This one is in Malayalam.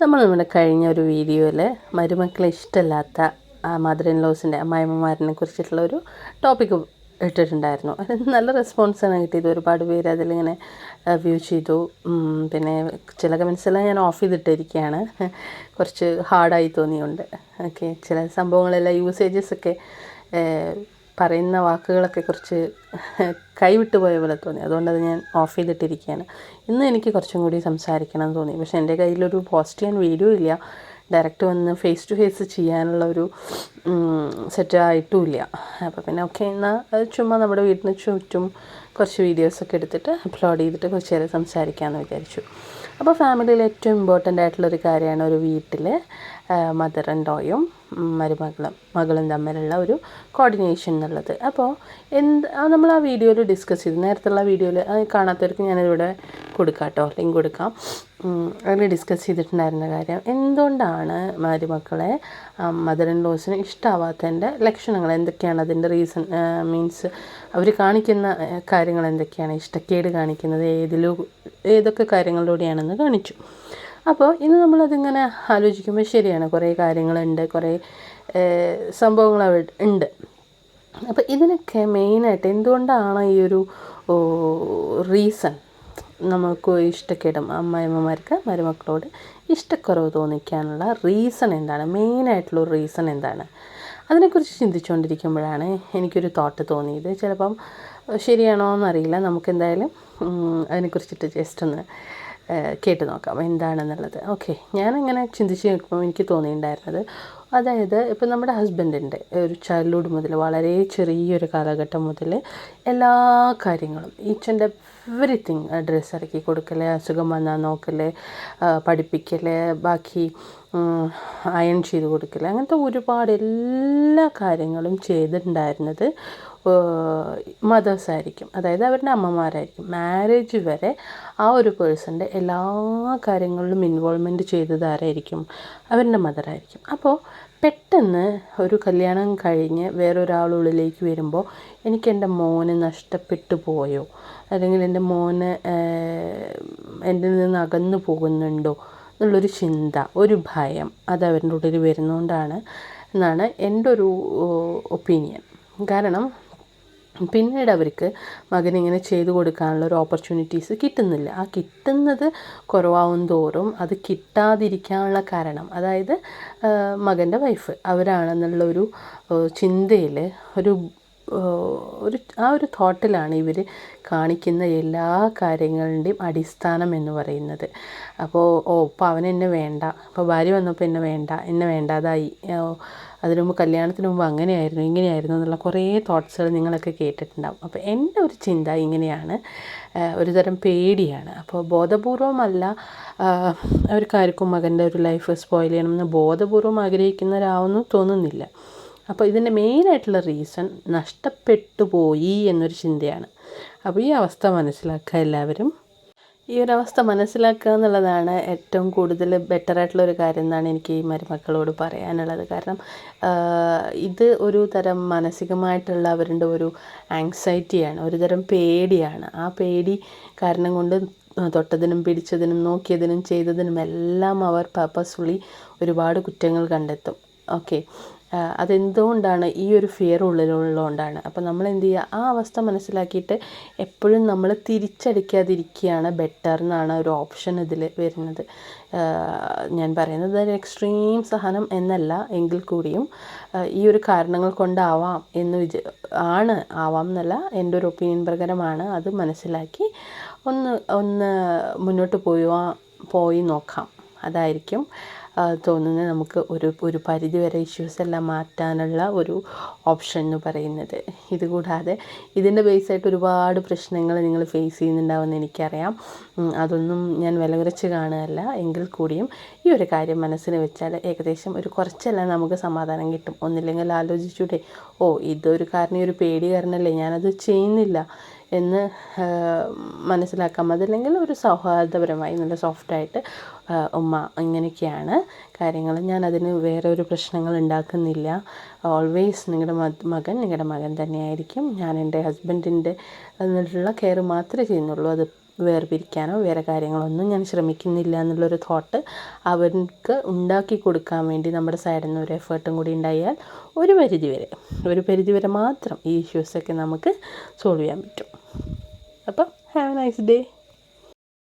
നമ്മൾ നമ്മുടെ കഴിഞ്ഞ ഒരു വീഡിയോയിൽ മരുമക്കളെ ഇഷ്ടമല്ലാത്ത മദർ ഇൻ ലോസിന്റെ അമ്മായിമ്മമാരനെ കുറിച്ചിട്ടുള്ള ഒരു ടോപ്പിക്ക് ഇട്ടിട്ടുണ്ടായിരുന്നു. അത് നല്ല റെസ്പോൺസാണ് കിട്ടിയത്. ഒരുപാട് പേര് അതിലിങ്ങനെ വ്യൂ ചെയ്തു. പിന്നെ ചില കമൻസെല്ലാം ഞാൻ ഓഫ് ചെയ്തിട്ടിരിക്കുകയാണ്. കുറച്ച് ഹാർഡായി തോന്നിയുണ്ട് ഓക്കെ ചില സംഭവങ്ങളെല്ലാം യൂസേജസ് ഒക്കെ പറയുന്ന വാക്കുകളൊക്കെ കുറച്ച് കൈവിട്ട് പോയ പോലെ തോന്നി. അതുകൊണ്ടത് ഞാൻ ഓഫ് ചെയ്തിട്ടിരിക്കുകയാണ്. ഇന്ന് എനിക്ക് കുറച്ചും കൂടി സംസാരിക്കണം എന്ന് തോന്നി. പക്ഷേ എന്റെ കയ്യിലൊരു പോസ്റ്റ് ചെയ്യാൻ വീഡിയോ ഇല്ല. ഡയറക്റ്റ് വന്ന് ഫേസ് ടു ഫേസ് ചെയ്യാനുള്ള ഒരു സെറ്റ് ആയിട്ടുമില്ല. അപ്പോൾ പിന്നെ ഓക്കെ എന്നാൽ അത് ചുമ്മാ നമ്മുടെ വീടിന് ചുറ്റും കുറച്ച് വീഡിയോസൊക്കെ എടുത്തിട്ട് അപ്ലോഡ് ചെയ്തിട്ട് കുറച്ച് നേരം സംസാരിക്കാമെന്ന് വിചാരിച്ചു. അപ്പോൾ ഫാമിലിയിൽ ഏറ്റവും ഇമ്പോർട്ടന്റ് ആയിട്ടുള്ളൊരു കാര്യമാണ് ഒരു വീട്ടിൽ മദർ ആൻഡ് ഡോയും മരുമകളും മകളും തമ്മിലുള്ള ഒരു കോർഡിനേഷൻ എന്നുള്ളത്. അപ്പോൾ എന്ത് നമ്മൾ ആ വീഡിയോയിൽ ഡിസ്കസ് ചെയ്തു. നേരത്തുള്ള വീഡിയോയിൽ അത് കാണാത്തവർക്ക് ഞാനിവിടെ കൊടുക്കാം കേട്ടോ ലിങ്ക് കൊടുക്കാം അതിൽ ഡിസ്കസ് ചെയ്തിട്ടുണ്ടായിരുന്ന കാര്യം എന്തുകൊണ്ടാണ് മരുമക്കളെ മദർ ഇൻ ലോസിന് ഇഷ്ടമാവാത്തതിന്റെ ലക്ഷണങ്ങൾ? എന്തൊക്കെയാണ് അതിന്റെ റീസൺ മീൻസ് അവർ കാണിക്കുന്ന കാര്യങ്ങൾ എന്തൊക്കെയാണ്? ഇഷ്ടക്കേട് കാണിക്കുന്നത് ഏതിലൂ ഏതൊക്കെ കാര്യങ്ങളിലൂടെയാണെന്ന് കാണിച്ചു. അപ്പോൾ ഇന്ന് നമ്മളതിങ്ങനെ ആലോചിക്കുമ്പോൾ ശരിയാണ്. കുറേ കാര്യങ്ങളുണ്ട് കുറേ സംഭവങ്ങൾ ഉണ്ട്. അപ്പോൾ ഇതിനൊക്കെ മെയിനായിട്ട് എന്തുകൊണ്ടാണ് ഈ ഒരു റീസൺ? നമുക്ക് ഇഷ്ടക്കേടും അമ്മായിമ്മമാർക്ക് മരുമക്കളോട് ഇഷ്ടക്കുറവ് തോന്നിക്കാനുള്ള റീസൺ എന്താണ്? മെയിനായിട്ടുള്ള ഒരു റീസൺ എന്താണ്? അതിനെക്കുറിച്ച് ചിന്തിച്ചുകൊണ്ടിരിക്കുമ്പോഴാണ് എനിക്കൊരു തോട്ട് തോന്നിയത്. ചിലപ്പം ശരിയാണോ എന്നറിയില്ല നമുക്കെന്തായാലും അതിനെക്കുറിച്ചിട്ട് ജസ്റ്റ് ഒന്ന് കേട്ട് നോക്കാം എന്താണെന്നുള്ളത്. ഓക്കെ ഞാനങ്ങനെ ചിന്തിച്ച് നോക്കുമ്പോൾ എനിക്ക് തോന്നിയിട്ടുണ്ടായിരുന്നത് അതായത് ഇപ്പം നമ്മുടെ ഹസ്ബൻഡിന്റെ ഒരു ചൈൽഡ്ഹുഡ് മുതൽ വളരെ ചെറിയൊരു കാലഘട്ടം മുതൽ എല്ലാ കാര്യങ്ങളും ഈച്ച് ആൻഡ് എവറിത്തിങ് ഡ്രസ്സ് ഇറക്കി കൊടുക്കൽ അസുഖം വന്നാൽ നോക്കൽ പഠിപ്പിക്കൽ ബാക്കി അയൺ ചെയ്ത് കൊടുക്കൽ അങ്ങനത്തെ ഒരുപാട് എല്ലാ കാര്യങ്ങളും ചെയ്തിട്ടുണ്ടായിരുന്നത് മദേഴ്സ് ആയിരിക്കും അതായത് അവരുടെ അമ്മമാരായിരിക്കും. മാരേജ് വരെ ആ ഒരു പേഴ്സന്റെ എല്ലാ കാര്യങ്ങളിലും ഇൻവോൾവ്മെന്റ് ചെയ്തത് ആരായിരിക്കും? അവരുടെ മദറായിരിക്കും അപ്പോൾ പെട്ടെന്ന് ഒരു കല്യാണം കഴിഞ്ഞ് വേറൊരാളുള്ളിലേക്ക് വരുമ്പോൾ എനിക്ക് എന്റെ മോന് നഷ്ടപ്പെട്ടു പോയോ? അല്ലെങ്കിൽ എന്റെ മോന് എന്റെ നിന്ന് അകന്നു പോകുന്നുണ്ടോ? എന്നുള്ളൊരു ചിന്ത ഒരു ഭയം അത് അവരുടെ ഉള്ളിൽ വരുന്നതുകൊണ്ടാണ് എന്നാണ് എന്റെ ഒരു ഒപ്പീനിയൻ കാരണം പിന്നീട് അവർക്ക് മകനിങ്ങനെ ചെയ്തു കൊടുക്കാനുള്ള ഒരു ഓപ്പർച്യൂണിറ്റീസ് കിട്ടുന്നില്ല. ആ കിട്ടുന്നത് കുറവാവും തോറും അത് കിട്ടാതിരിക്കാനുള്ള കാരണം അതായത് മകന്റെ വൈഫ് അവരാണെന്നുള്ള ഒരു ചിന്തയിൽ ഒരു ഒരു ആ ഒരു തോട്ടിലാണ് ഇവർ കാണിക്കുന്ന എല്ലാ കാര്യങ്ങളുടെയും അടിസ്ഥാനം എന്ന് പറയുന്നത്. അപ്പോൾ ഓ അപ്പോൾ അവൻ എന്നെ വേണ്ട അപ്പോൾ ഭാര്യ വന്നപ്പോൾ എന്നെ വേണ്ട എന്നെ വേണ്ടാതായി അതിനു മുമ്പ് കല്യാണത്തിന് മുമ്പ് അങ്ങനെയായിരുന്നു ഇങ്ങനെയായിരുന്നു എന്നുള്ള കുറേ തോട്ട്സുകൾ നിങ്ങളൊക്കെ കേട്ടിട്ടുണ്ടാവും. അപ്പോൾ എന്റെ ഒരു ചിന്ത ഇങ്ങനെയാണ്. ഒരു തരം പേടിയാണ്. അപ്പോൾ ബോധപൂർവമല്ല അവർക്കാർക്കും മകന്റെ ഒരു ലൈഫ് സ്പോയിൽ ചെയ്യണമെന്ന് ബോധപൂർവം ആഗ്രഹിക്കുന്നവരാവുമെന്ന് തോന്നുന്നില്ല. അപ്പോൾ ഇതിന്റെ മെയിനായിട്ടുള്ള റീസൺ നഷ്ടപ്പെട്ടു പോയി എന്നൊരു ചിന്തയാണ്. അപ്പോൾ ഈ അവസ്ഥ മനസ്സിലാക്കുക എല്ലാവരും. ഈ ഒരു അവസ്ഥ മനസ്സിലാക്കുക എന്നുള്ളതാണ് ഏറ്റവും കൂടുതൽ ബെറ്റർ ആയിട്ടുള്ള ഒരു കാര്യം എന്നാണ് എനിക്ക് ഈ മരുമക്കളോട് പറയാനുള്ളത്. കാരണം ഇത് ഒരു തരം മാനസികമായിട്ടുള്ള അവരുടെ ഒരു ആങ്സൈറ്റിയാണ് ഒരു തരം പേടിയാണ്. ആ പേടി കാരണം കൊണ്ട് തൊട്ടതിനും പിടിച്ചതിനും നോക്കിയതിനും ചെയ്തതിനും എല്ലാം അവർ പർപ്പസ്ഫുള്ളി ഒരുപാട് കുറ്റങ്ങൾ കണ്ടെത്തും. ഓക്കെ അതെന്തുകൊണ്ടാണ് ഈ ഒരു ഫിയർ ഉള്ളിലുള്ളതുകൊണ്ടാണ്? അപ്പോൾ നമ്മൾ എന്ത് ചെയ്യുക ആ അവസ്ഥ മനസ്സിലാക്കിയിട്ട് എപ്പോഴും നമ്മൾ തിരിച്ചടിക്കാതിരിക്കുകയാണ് ബെറ്റർ എന്നാണ് ഒരു ഓപ്ഷൻ ഇതിൽ വരുന്നത്. ഞാൻ പറയുന്നത് ഒരു എക്സ്ട്രീം സഹനം എന്നല്ല എങ്കിൽ കൂടിയും ഈ ഒരു കാരണങ്ങൾ കൊണ്ടാവാം എന്ന് വിച ആണ് ആവാം എന്നല്ല എന്റെ ഒരു ഒപ്പീനിയൻ പ്രകാരമാണ് അത് മനസ്സിലാക്കി ഒന്ന് ഒന്ന് മുന്നോട്ട് പോയി പോയി നോക്കാം. അതായിരിക്കും തോന്നുന്നത് നമുക്ക് ഒരു ഒരു പരിധി വരെ ഇഷ്യൂസ് എല്ലാം മാറ്റാനുള്ള ഒരു ഓപ്ഷൻ എന്ന് പറയുന്നത്. ഇതുകൂടാതെ ഇതിന്റെ ബേസായിട്ട് ഒരുപാട് പ്രശ്നങ്ങൾ നിങ്ങൾ ഫേസ് ചെയ്യുന്നുണ്ടാവുമെന്ന് എനിക്കറിയാം. അതൊന്നും ഞാൻ വില കുറച്ച് കാണുകയല്ല. എങ്കിൽ കൂടിയും ഈ ഒരു കാര്യം മനസ്സിൽ വെച്ചാൽ ഏകദേശം ഒരു കുറച്ചെല്ലാം നമുക്ക് സമാധാനം കിട്ടും. ഒന്നില്ലെങ്കിൽ ആലോചിച്ചൂടെ ഓ ഇതൊരു കാരണം ഈ ഒരു പേടി കാരണമല്ലേ ഞാനത് ചെയ്യുന്നില്ല. എന്ന് മനസ്സിലാക്കാം. അതല്ലെങ്കിൽ ഒരു സൗഹാർദ്ദപരമായി നല്ല സോഫ്റ്റായിട്ട് ഉമ്മ ഇങ്ങനെയൊക്കെയാണ് കാര്യങ്ങൾ. ഞാൻ അതിന് വേറെ ഒരു പ്രശ്നങ്ങൾ ഉണ്ടാക്കുന്നില്ല. ഓൾവേസ് നിങ്ങളുടെ മകൻ നിങ്ങളുടെ മകൻ തന്നെയായിരിക്കും. ഞാൻ എന്റെ ഹസ്ബൻഡിന്റെ എന്നിട്ടുള്ള കെയർ മാത്രമേ ചെയ്യുന്നുള്ളൂ. അത് വേർപിരിക്കാനോ വേറെ കാര്യങ്ങളൊന്നും ഞാൻ ശ്രമിക്കുന്നില്ല എന്നുള്ളൊരു തോട്ട് അവർക്ക് ഉണ്ടാക്കി കൊടുക്കാൻ വേണ്ടി നമ്മുടെ സൈഡിൽ നിന്ന് ഒരു എഫേർട്ടും കൂടി ഉണ്ടായാൽ ഒരു പരിധിവരെ ഒരു പരിധിവരെ മാത്രം ഈ ഇഷ്യൂസൊക്കെ നമുക്ക് സോൾവ് ചെയ്യാൻ പറ്റും. അപ്പം ഹാവ് എ നൈസ് ഡേ